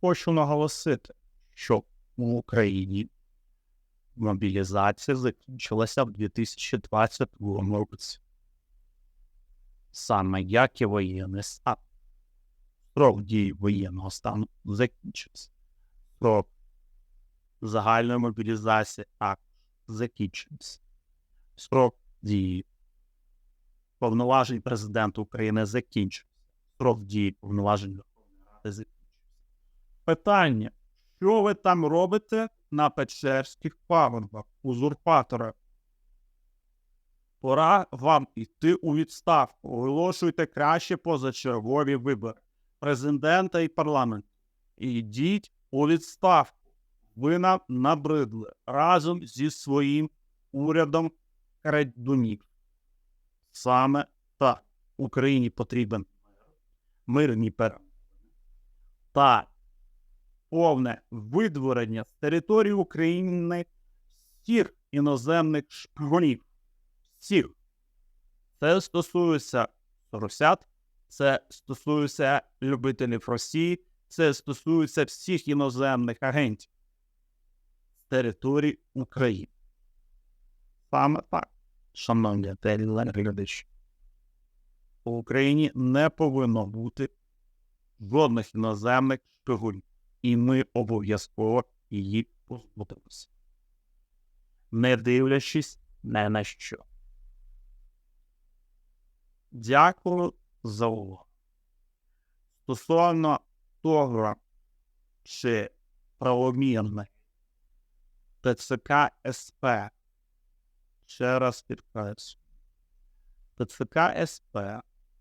хочу наголосити, що в Україні мобілізація закінчилася в 2022 році. Саме як і воєнний стан. Срок дії воєнного стану закінчився. Срок загальної мобілізації також закінчився. Срок дії повноважень президента України закінчився. Срок дії повноважень Верховної Ради. Питання: що ви там робите на Печерських пагорбах, узурпатора? Пора вам йти у відставку. Оголошуйте краще позачергові вибори президента і парламенту. Йдіть у відставку. Ви нам набридли разом зі своїм урядом крадунів. Саме так Україні потрібен мирні перемоги та повне видворення з території України всіх іноземних шпигунів. Всіх. Це стосується росят, це стосується любителів Росії, це стосується всіх іноземних агентів з території України. Саме так, шановні телеглядачі, у Україні не повинно бути жодних іноземних шпигунів, і ми обов'язково її позбудемося, не дивлячись не на що. Дякую за увагу. Стосовно того, чи правомірне ТЦК СП, ще раз підкреслю, ТЦК СП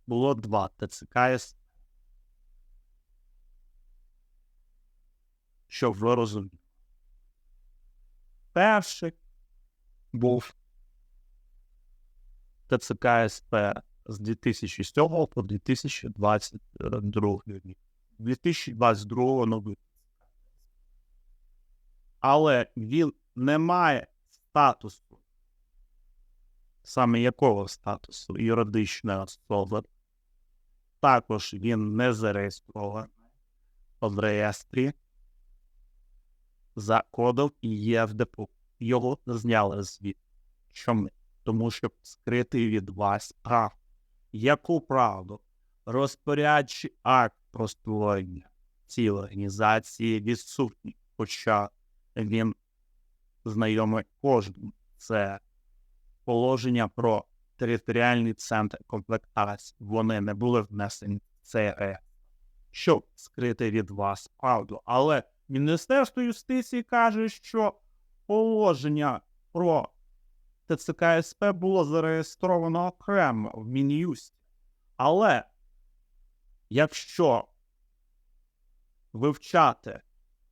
було два ТЦК СП. Щоб ви розуміли. Перший був ТЦК СП з 2007 по 2022 рік. 2022 новий. Але він не має статусу. Саме якого статусу юридичної особи. Також він не зареєстрований в реєстрі за кодом ЄФДПУ. Його зняли звід. Чому? Тому що скрити від вас прав. Яку правду? Розпорядчий акт про створення цієї організації відсутній, хоча він знайомий кожному. Це положення про територіальний центр комплектації. Вони не були внесені в цей реєстр, щоб скрити від вас правду. Але Міністерство юстиції каже, що положення про ТЦК СП було зареєстровано окремо в Мін'юсті. Але якщо вивчати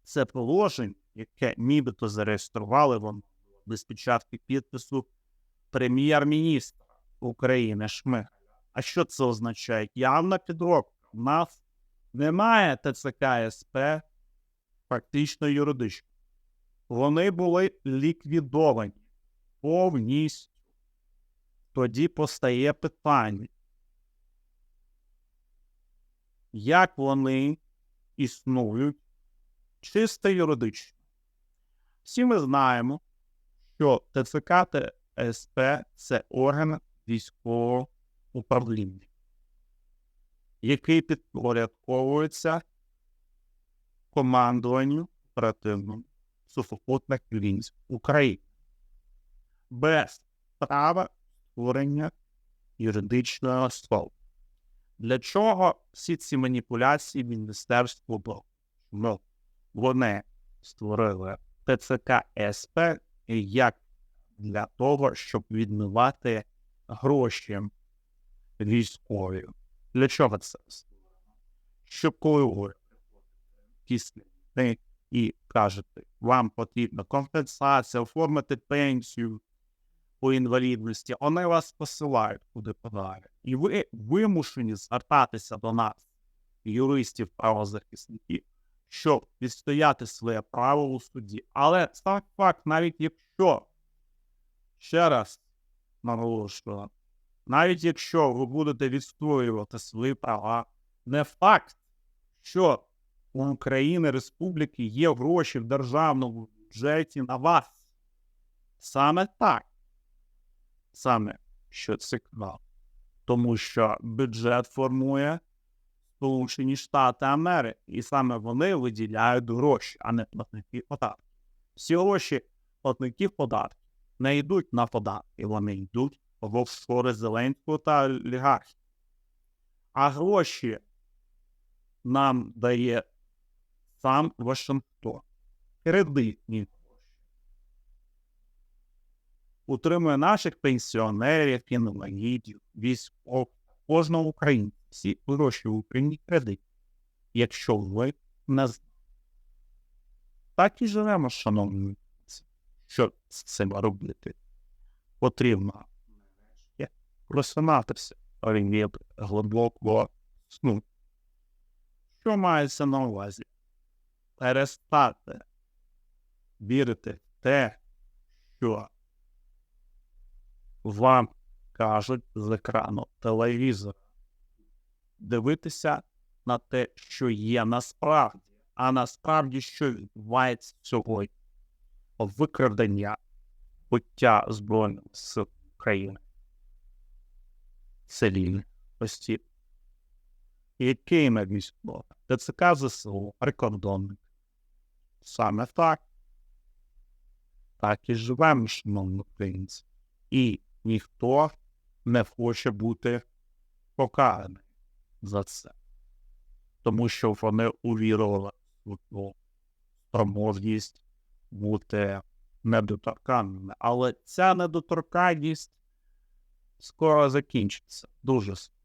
це положення, яке нібито зареєстрували воно без печатки підпису прем'єр-міністра України Шмигаля. А що це означає? Явна підробка. У нас немає ТЦК СП фактично юридично. Вони були ліквідовані повністю. Тоді постає питання, як вони існують чисто юридично. Всі ми знаємо, що ТЦК та СП це орган військового управління, який підпорядковується командуванню оперативним сухопутних військ України без права створення юридичної особи. Для чого всі ці маніпуляції Міністерство було? Ну, вони створили ТЦК СП як для того, щоб відмивати гроші військові. Для чого це створено? Щоб коли ви і кажете, вам потрібна компенсація, оформити пенсію по інвалідності, вони вас посилають куди подалі. І ви вимушені звертатися до нас, юристів, правозахисників, щоб відстояти своє право у суді. Але сам факт, навіть якщо, ще раз наголошую, навіть якщо ви будете відстоювати свої права, не факт, що у України Республіки є гроші в державному бюджеті на вас. Саме так. Саме що цікаво. Тому що бюджет формує Сполучені Штати Америки, і саме вони виділяють гроші, а не платники податків. Всі гроші платників податків не йдуть на податки, вони йдуть в офшори Зеленського та олігархів. А гроші нам дає сам Вашингтон. Кредитні. Утримує наших пенсіонерів, інвалідів, військових, кожного українця. Всі гроші в Україні кредит. Якщо ви не знаєте. Так і живемо, шановні. Що з цим робити? Потрібно просинатися від глибокого сну. Що мається на увазі? Перестати вірити в те, що вам кажуть з екрану телевізора. Дивитися на те, що є насправді, а насправді, що відбувається сьогодні викрадення буття Збройних сил України. Цивільних осіб. Який на військово? ТЦК ЗСУ, прикордонник. Саме так. Так і живемо, шановні українці. І ніхто не хоче бути покараний за це. Тому що вони увірували в спроможність бути недоторканними. Але ця недоторканність скоро закінчиться. Дуже скоро.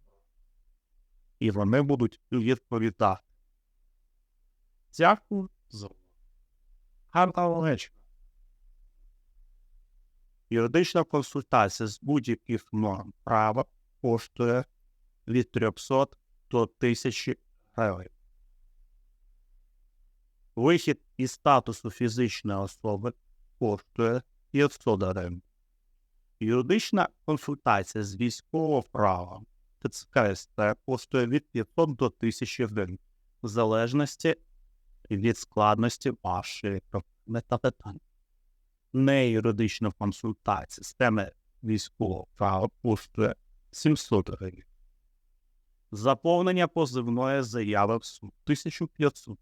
І вони будуть відповідати. Дякую за увагу. Гарного. Юридична консультація з будь-яких норм права коштує від 300 до 1000 гривень. Вихід із статусу фізичної особи коштує 500 гривень. Юридична консультація з військового права ТЦК СТ коштує від 500 до 1000 гривень, в залежності від складності вашої проблеми та питань. Не юридична консультація з військового права коштує 700 гривень. Заповнення позивної заяви в суд 1500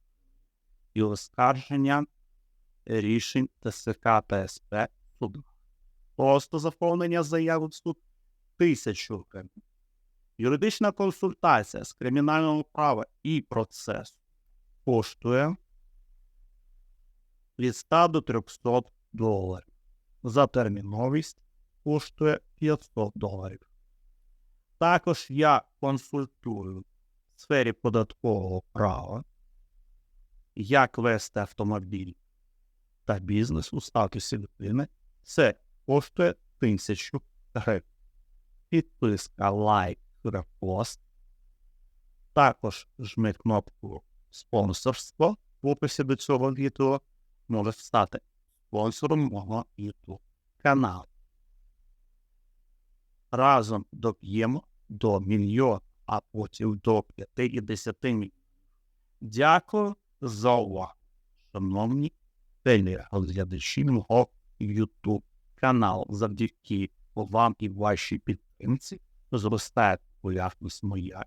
і оскарження рішень ТСК та СП суду. Просто заповнення заяви в суд 1000 гривень. Юридична консультація з кримінального права і процесу коштує від 100 до 300 доларів. За терміновість коштує 500 доларів. Також я консультую в сфері податкового права, як вести автомобіль та бізнес у статусі людини. Це коштує 1000 гривень. Підписка, лайк, репост. Також жми кнопку спонсорство в описі до цього відео. Може стати спонсором мого YouTube каналу. Разом доб'ємо до мільйона, а потім до 5 і 10 мільйонів. Дякую за увагу, шановні телеглядачі мого YouTube каналу. Завдяки вам і вашій підтримці зростає популярність моя,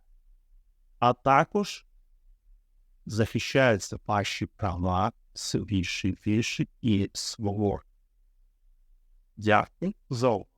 а також захищаються ваші права свіші віші і свого. Дякую за увагу.